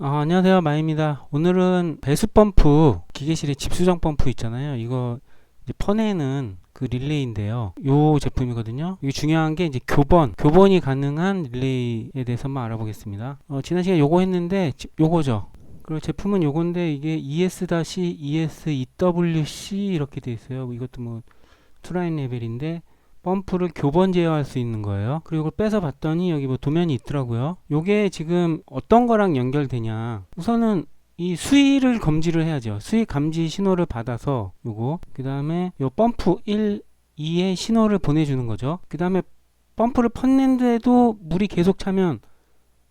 아, 안녕하세요. 마입니다. 오늘은 배수 펌프, 기계실에 집수정 펌프 있잖아요. 이거 퍼내는 그 릴레이인데요. 요 제품이거든요. 이게 중요한 게 이제 교번, 교번이 가능한 릴레이에 대해서만 알아보겠습니다. 어, 지난 시간에 요거 했는데, 지- 요거죠. 그리고 제품은 요건데, 이게 ES-ES-EWC 이렇게 돼 있어요. 이것도 뭐, 투라인 레벨인데, 펌프를 교번 제어할 수 있는 거예요. 그리고 이걸 빼서 봤더니 여기 뭐 도면이 있더라고요. 요게 지금 어떤 거랑 연결되냐. 우선은 이 수위를 검지를 해야죠. 수위 감지 신호를 받아서 요거 그 다음에 요 펌프 1, 2에 신호를 보내주는 거죠. 그 다음에 펌프를 펐는데도 물이 계속 차면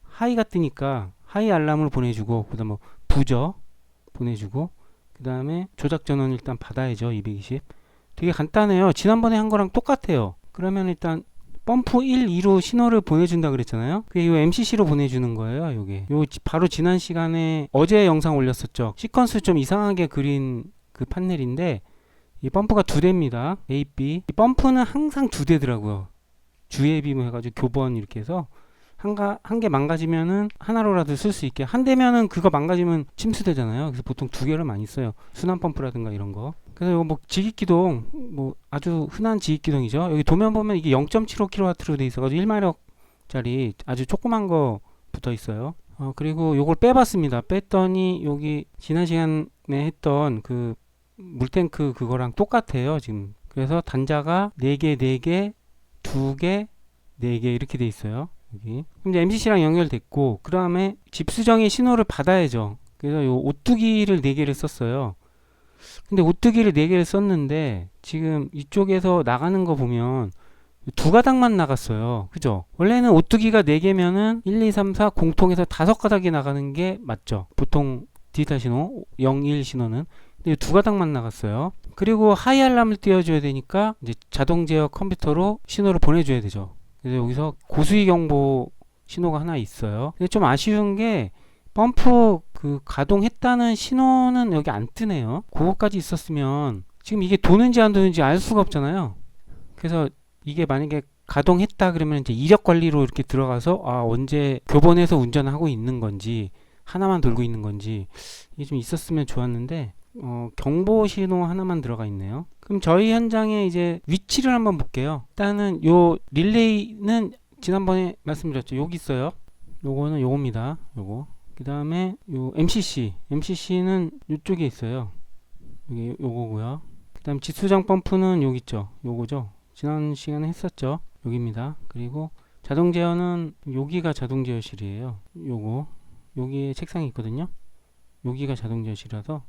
하이가 뜨니까 하이 알람을 보내주고 그 다음 뭐 부저 보내주고 그 다음에 조작 전원 일단 받아야죠. 220 되게 간단해요. 지난번에 한 거랑 똑같아요. 그러면 일단 펌프 1, 2로 신호를 보내준다 그랬잖아요. 그게 요 MCC로 보내주는 거예요. 요게 요 지- 바로 지난 시간에 어제 영상 올렸었죠. 시퀀스 좀 이상하게 그린 그 판넬인데 이 펌프가 두 대입니다. A, B. 이 펌프는 항상 두 대더라고요. 주에 비뭐 해가지고 교번 이렇게 해서 한가 한 개 망가지면은 하나로라도 쓸 수 있게 한 대면은 그거 망가지면 침수되잖아요. 그래서 보통 두 개를 많이 써요. 순환 펌프라든가 이런 거. 그래서 이거 뭐 지깃기동 뭐 아주 흔한 지깃기동이죠. 여기 도면 보면 이게 0.75kW로 돼 있어가지고 1마력짜리 아주 조그만 거 붙어 있어요. 어 그리고 요걸 빼봤습니다. 뺐더니 여기 지난 시간에 했던 그 물탱크 그거랑 똑같아요. 지금 그래서 단자가 4개, 4개, 2개, 4개 이렇게 돼 있어요. 여기. 그럼 이제 MCC랑 연결됐고 그 다음에 집 수정의 신호를 받아야죠. 그래서 요 오뚜기를 4개를 썼어요. 근데 오뚜기를 4개를 썼는데 지금 이쪽에서 나가는 거 보면 두 가닥만 나갔어요. 그죠? 원래는 오뚜기가 4개면은 1, 2, 3, 4 공통해서 다섯 가닥이 나가는 게 맞죠. 보통 디지털 신호 0, 1 신호는 근데 두 가닥만 나갔어요. 그리고 하이 알람을 띄워줘야 되니까 이제 자동 제어 컴퓨터로 신호를 보내줘야 되죠. 그래서 여기서 고수위 경보 신호가 하나 있어요. 근데 좀 아쉬운 게 펌프 그 가동했다는 신호는 여기 안 뜨네요. 그거까지 있었으면 지금 이게 도는지 안 도는지 알 수가 없잖아요. 그래서 이게 만약에 가동했다 그러면 이제 이력 관리로 이렇게 들어가서 아 언제 교본에서 운전하고 있는 건지 하나만 돌고 있는 건지 이게 좀 있었으면 좋았는데 어, 경보 신호 하나만 들어가 있네요. 그럼 저희 현장에 이제 위치를 한번 볼게요. 일단은 요 릴레이는 지난번에 말씀드렸죠. 여기 있어요. 요거는 요겁니다. 요거. 그 다음에 요 MCC. MCC는 요쪽에 있어요. 여기 요거고요. 그 다음 지수장 펌프는 여기 있죠. 요거죠. 지난 시간에 했었죠. 여기입니다. 그리고 자동 제어는 여기가 자동 제어실이에요. 요거. 여기에 책상이 있거든요. 여기가 자동 제어실이라서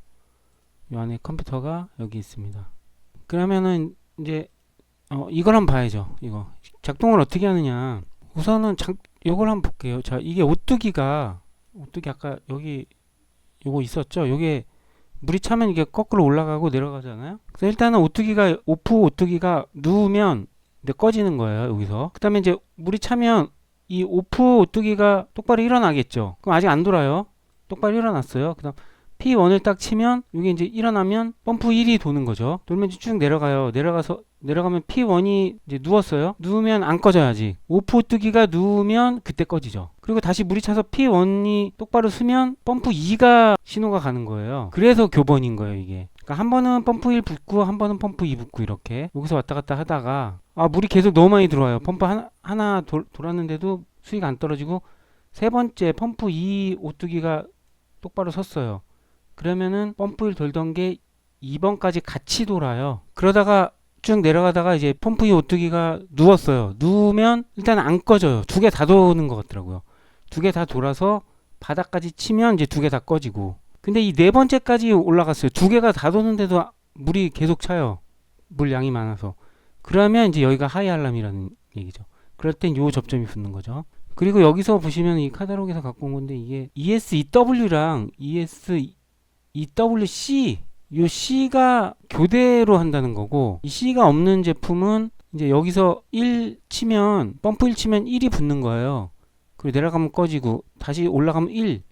요 안에 컴퓨터가 여기 있습니다. 그러면은 이제 어 이걸 한번 봐야죠. 이거 작동을 어떻게 하느냐. 우선은 작 요걸 한번 볼게요. 자, 이게 오뚜기가 오뚜기 아까 여기 요거 있었죠. 요게 물이 차면 이게 거꾸로 올라가고 내려가잖아요. 그래서 일단은 오뚜기가 오프 오뚜기가 누우면 이제 꺼지는 거예요. 여기서. 그다음에 이제 물이 차면 이 오프 오뚜기가 똑바로 일어나겠죠. 그럼 아직 안 돌아요. 똑바로 일어났어요. 그다음 P1을 딱 치면 이게 이제 일어나면 펌프 1이 도는 거죠. 돌면 쭉 내려가요. 내려가서 내려가면 P1이 이제 누웠어요. 누우면 안 꺼져야지. 오프 뜨기가 누우면 그때 꺼지죠. 그리고 다시 물이 차서 P1이 똑바로 서면 펌프 2가 신호가 가는 거예요. 그래서 교번인 거예요, 이게. 그러니까 한 번은 펌프 1 붓고 한 번은 펌프 2 붓고 이렇게 여기서 왔다 갔다 하다가 아 물이 계속 너무 많이 들어와요. 펌프 하나, 하나 돌, 돌았는데도 수위가 안 떨어지고 세 번째 펌프 2 오뚜기가 똑바로 섰어요. 그러면은 펌프 1 돌던 게 2번까지 같이 돌아요. 그러다가 쭉 내려가다가 이제 펌프 2 오뚜기가 누웠어요. 누우면 일단 안 꺼져요. 두 개 다 도는 것 같더라고요. 두 개 다 돌아서 바닥까지 치면 이제 두 개 다 꺼지고. 근데 이 네 번째까지 올라갔어요. 두 개가 다 도는데도 아- 물이 계속 차요. 물 양이 많아서. 그러면 이제 여기가 하이 알람이라는 얘기죠. 그럴 땐 요 접점이 붙는 거죠. 그리고 여기서 보시면 이 카탈로그에서 갖고 온 건데 이게 ESEW랑 ESEWC 요 C가 교대로 한다는 거고 이 C가 없는 제품은 이제 여기서 1 치면 펌프 1 치면 1이 붙는 거예요. 그리고 내려가면 꺼지고 다시 올라가면 1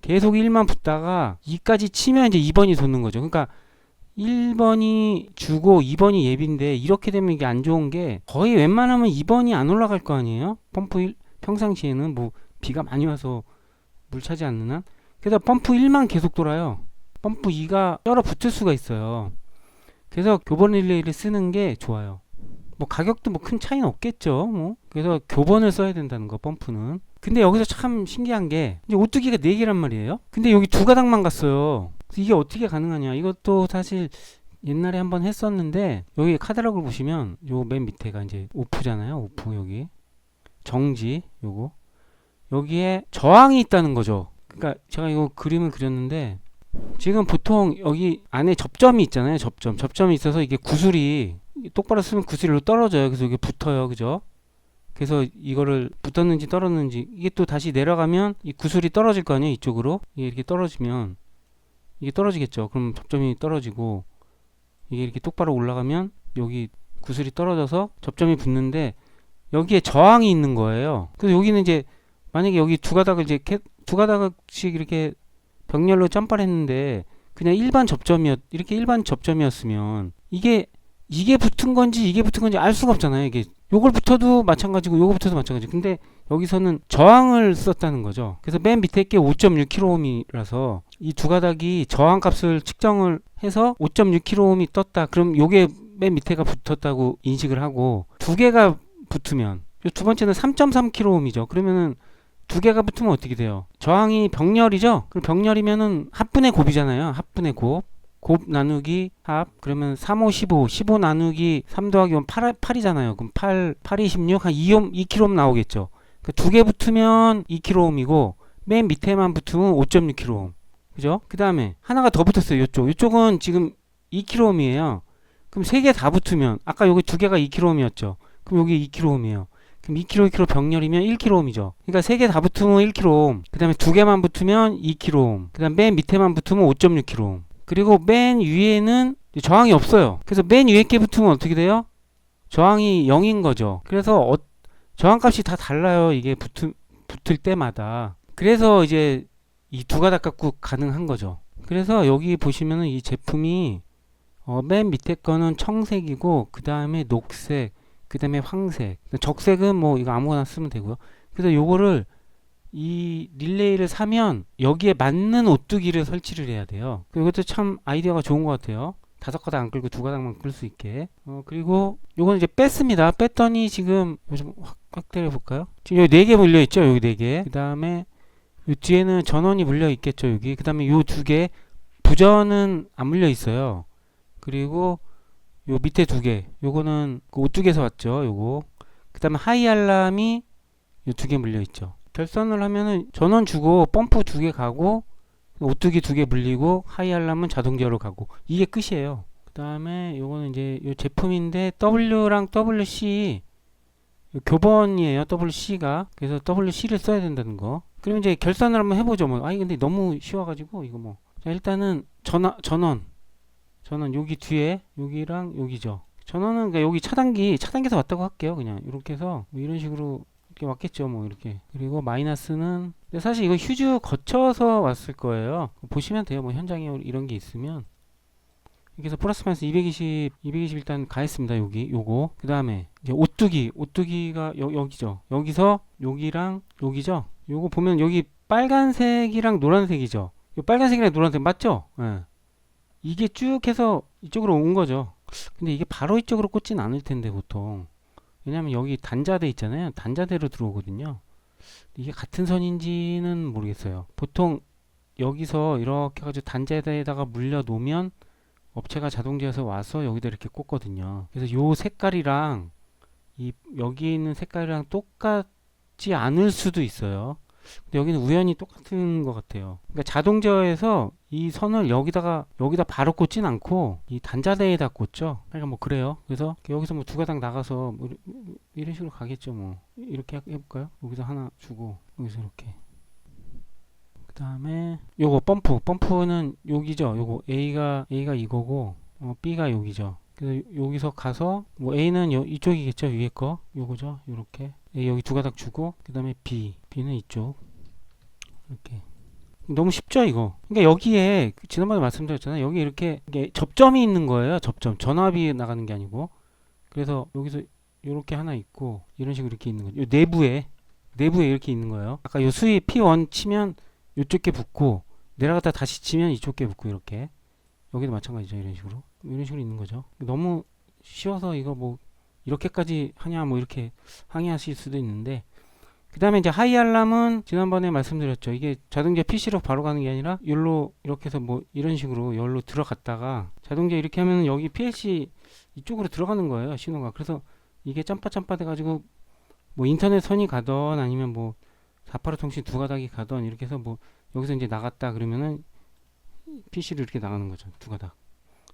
계속 1만 붙다가 2까지 치면 이제 2번이 도는 거죠. 그러니까 1번이 주고 2번이 예비인데 이렇게 되면 이게 안 좋은 게 거의 웬만하면 2번이 안 올라갈 거 아니에요? 펌프 1 평상시에는 뭐 비가 많이 와서 물 차지 않는 한 그래서 펌프 1만 계속 돌아요. 펌프 2가 쩔어 붙을 수가 있어요. 그래서 교본 릴레이를 쓰는 게 좋아요. 뭐 가격도 뭐 큰 차이는 없겠죠. 뭐 그래서 교본을 써야 된다는 거 펌프는. 근데 여기서 참 신기한 게 이제 오뚜기가 4개란 말이에요. 근데 여기 두 가닥만 갔어요. 이게 어떻게 가능하냐? 이것도 사실 옛날에 한번 했었는데 여기 카탈로그를 보시면 요 맨 밑에가 이제 오프잖아요. 오프 여기 정지 요거 여기에 저항이 있다는 거죠. 그러니까 제가 이거 그림을 그렸는데 지금 보통 여기 안에 접점이 있잖아요. 접점. 접점이 있어서 이게 구슬이 똑바로 쓰면 구슬로 떨어져요. 그래서 이게 붙어요. 그죠? 그래서 이거를 붙었는지 떨어졌는지 이게 또 다시 내려가면 이 구슬이 떨어질 거 아니에요. 이쪽으로. 이게 이렇게 떨어지면 이게 떨어지겠죠. 그럼 접점이 떨어지고 이게 이렇게 똑바로 올라가면 여기 구슬이 떨어져서 접점이 붙는데 여기에 저항이 있는 거예요. 그래서 여기는 이제 만약에 여기 두 가닥을 이제 캐- 두 가닥씩 이렇게 병렬로 점프를 했는데 그냥 일반 접점이었 이렇게 일반 접점이었으면 이게 이게 붙은 건지 이게 붙은 건지 알 수가 없잖아요. 이게 요걸 붙어도 마찬가지고 요거 붙어도 마찬가지. 근데 여기서는 저항을 썼다는 거죠. 그래서 맨 밑에 게 5.6kohm이라서 이 두 가닥이 저항 값을 측정을 해서 5.6kohm이 떴다. 그럼 요게 맨 밑에가 붙었다고 인식을 하고 두 개가 붙으면 요두 번째는 3.3kohm이죠. 그러면은 두 개가 붙으면 어떻게 돼요? 저항이 병렬이죠? 그럼 병렬이면은 합분의 곱이잖아요. 합분의 곱. 곱 나누기 합 그러면 3, 5, 15 15 나누기 3 더하기 5 8, 8이잖아요 그럼 8, 8이 16 한 2옴, 2kg 나오겠죠 그러니까 그두개 붙으면 2kg이고 맨 밑에만 붙으면 5.6kg 그죠? 그 다음에 하나가 더 붙었어요 이쪽 이쪽은 지금 2kg이에요 그럼 세 개 다 붙으면 아까 여기 두 개가 2kg이었죠 그럼 여기 2kg이에요 그럼 2kg, 2kg 병렬이면 1kg이죠. 그러니까 세개다 붙으면 1kg. 그 다음에 두 개만 붙으면 2kg. 그 다음 맨 밑에만 붙으면 5.6kg. 그리고 맨 위에는 저항이 없어요. 그래서 맨 위에 게 붙으면 어떻게 돼요? 저항이 0인 거죠. 그래서 어, 저항값이 다 달라요. 이게 붙을, 붙을 때마다. 그래서 이제 이 두 가닥 갖고 가능한 거죠. 그래서 여기 보시면은 이 제품이 어, 맨 밑에 거는 청색이고 그 다음에 녹색, 그 다음에 황색. 적색은 뭐 이거 아무거나 쓰면 되고요. 그래서 요거를 이 릴레이를 사면 여기에 맞는 오뚜기를 설치를 해야 돼요. 이것도 참 아이디어가 좋은 것 같아요. 다섯 가닥 안 끌고 두 가닥만 끌 수 있게. 어, 그리고 요거는 이제 뺐습니다. 뺐더니 지금 요즘 확, 확 때려 볼까요? 지금 여기 네 개 물려 있죠. 여기 네 개. 그 다음에 요 뒤에는 전원이 물려 있겠죠. 여기. 그 다음에 요 두 개. 부전은 안 물려 있어요. 그리고 요 밑에 두 개. 요거는 그 오뚜기에서 왔죠. 요거. 그 다음에 하이 알람이 요 두 개 물려 있죠. 결선을 하면은 전원 주고 펌프 두 개 가고 오뚜기 두 개 물리고 하이 알람은 자동 제어로 가고 이게 끝이에요. 그 다음에 요거는 이제 요 제품인데 W랑 WC 요 교본이에요. WC가 그래서 WC를 써야 된다는 거. 그럼 이제 결산을 한번 해보죠. 뭐 아니 근데 너무 쉬워가지고 이거 뭐. 자 일단은 전화 전원 전원 여기 뒤에 여기랑 여기죠. 전원은 그러니까 여기 차단기 차단기에서 왔다고 할게요. 그냥 이렇게 해서 뭐 이런 식으로 이렇게 왔겠죠. 뭐 이렇게 그리고 마이너스는 근데 사실 이거 휴즈 거쳐서 왔을 거예요. 보시면 돼요. 뭐 현장에 이런 게 있으면 이렇게 해서 플러스 마이너스 220 220 일단 가했습니다. 여기 요거 그 다음에 이제 오뚜기 오뚜기가 여, 여기죠. 여기서 여기랑 여기죠. 요거 보면 여기 빨간색이랑 노란색이죠. 요 빨간색이랑 노란색 맞죠? 예. 이게 쭉 해서 이쪽으로 온 거죠. 근데 이게 바로 이쪽으로 꽂진 않을 텐데 보통 왜냐면 여기 단자대 있잖아요. 단자대로 들어오거든요. 이게 같은 선인지는 모르겠어요. 보통 여기서 이렇게 가지고 단자대에다가 물려 놓으면 업체가 자동제에서 와서 여기다 이렇게 꽂거든요. 그래서 요 색깔이랑 이 여기 있는 색깔이랑 똑같지 않을 수도 있어요. 근데 여기는 우연히 똑같은 것 같아요. 그러니까 자동 제어에서 이 선을 여기다가 여기다 바로 꽂진 않고 이 단자대에다 꽂죠. 그러니까 뭐 그래요. 그래서 여기서 뭐 두 가닥 나가서 뭐 이런- 식으로 가겠죠. 뭐 이렇게 해- 해볼까요? 여기서 하나 주고 여기서 이렇게. 그 다음에 요거 펌프 펌프는 여기죠. 요거 A가 A가 이거고 어, B가 여기죠. 그래서 여기서 가서 뭐 A는 요, 이쪽이겠죠. 위에 거? 요거죠. 요렇게. A 여기 두 가닥 주고 그 다음에 B. B는 이쪽. 이렇게. 너무 쉽죠 이거? 그러니까 여기에 그 지난번에 말씀드렸잖아요. 여기 이렇게 접점이 있는 거예요 접점. 전압이 나가는 게 아니고. 그래서 여기서 이렇게 하나 있고 이런 식으로 이렇게 있는 거죠 요. 내부에 내부에 이렇게 있는 거예요. 아까 요 수위 P1 치면 요쪽 게 붙고 내려갔다 다시 치면 이쪽 게 붙고 이렇게. 여기도 마찬가지죠 이런 식으로 이런 식으로 있는 거죠. 너무 쉬워서 이거 뭐 이렇게까지 하냐 뭐 이렇게 항의하실 수도 있는데 그 다음에 이제 하이 알람은 지난번에 말씀드렸죠. 이게 자동차 PC로 바로 가는 게 아니라 열로 이렇게 해서 뭐 이런 식으로 열로 들어갔다가 자동차 이렇게 하면 여기 PLC 이쪽으로 들어가는 거예요 신호가. 그래서 이게 짬바짬바 돼가지고 뭐 인터넷 선이 가던 아니면 뭐 485 통신 두 가닥이 가던 이렇게 해서 뭐 여기서 이제 나갔다 그러면은 PC로 이렇게 나가는 거죠 두 가닥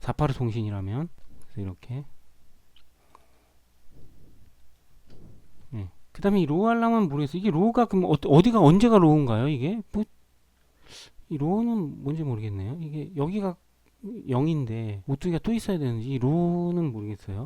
485 통신이라면 이렇게. 예. 그 다음에 이 로우 알람은 모르겠어요. 이게 로우가 그럼 어, 어디가 언제가 로우인가요 이게? 뭐 이 로우는 뭔지 모르겠네요. 이게 여기가 0인데 오뚜기가 또 있어야 되는지 이 로우는 모르겠어요